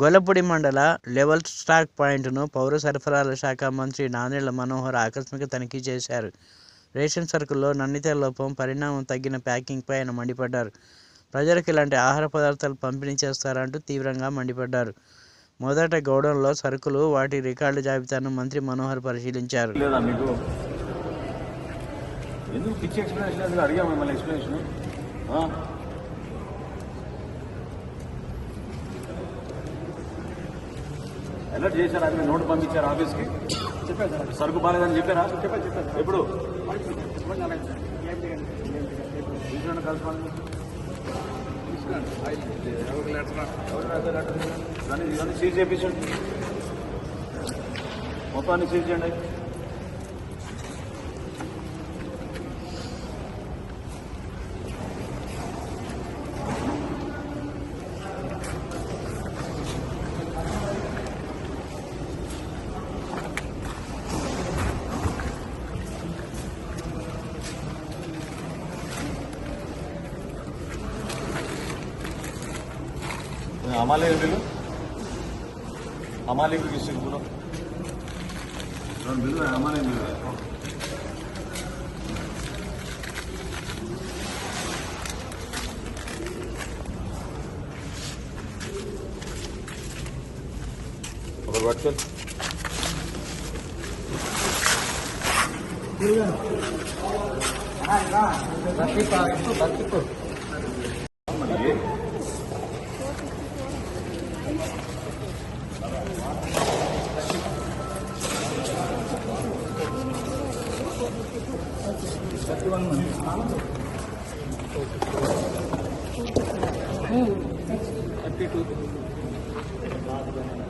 గొల్లపూడి మండల level stock పాయింట్ను పౌర సరఫరాల శాఖ మంత్రి నాదెళ్ళ మనోహర్ ఆకస్మిక తనిఖీ చేశారు. రేషన్ సరుకుల్లో నాణ్యత లోపం పరిణామం తగ్గిన ప్యాకింగ్పై ఆయన మండిపడ్డారు. ప్రజలకు ఇలాంటి ఆహార పదార్థాలు పంపిణీ చేస్తారంటూ తీవ్రంగా మండిపడ్డారు. మొదట గౌడంలో సరుకులు వాటి రికార్డు జాబితాను మంత్రి మనోహర్ పరిశీలించారు. ఎందుకు పిచ్చి ఎక్స్ప్లెనేషన్ అడిగా మిమ్మల్ని ఎక్స్ప్లెనేషన్ అలర్ట్ చేశారు? ఆయన నోటు పంపించారు ఆఫీస్కి చెప్పారు సార్. సరుకు బాగాలేదని చెప్పారా? చెప్పారు చెప్పారు. ఎప్పుడు? తీసుకురండి కలుసుకోండి. ఇవన్నీ సీజ్ చేయించండి మొత్తాన్ని సీజ్ చేయండి. आम्हाला मिळू आम्हाला एक विषय बोला मिळू आम्हाला मिळू Rockton. Here we go. All right, all right. That's it, that's it. 음.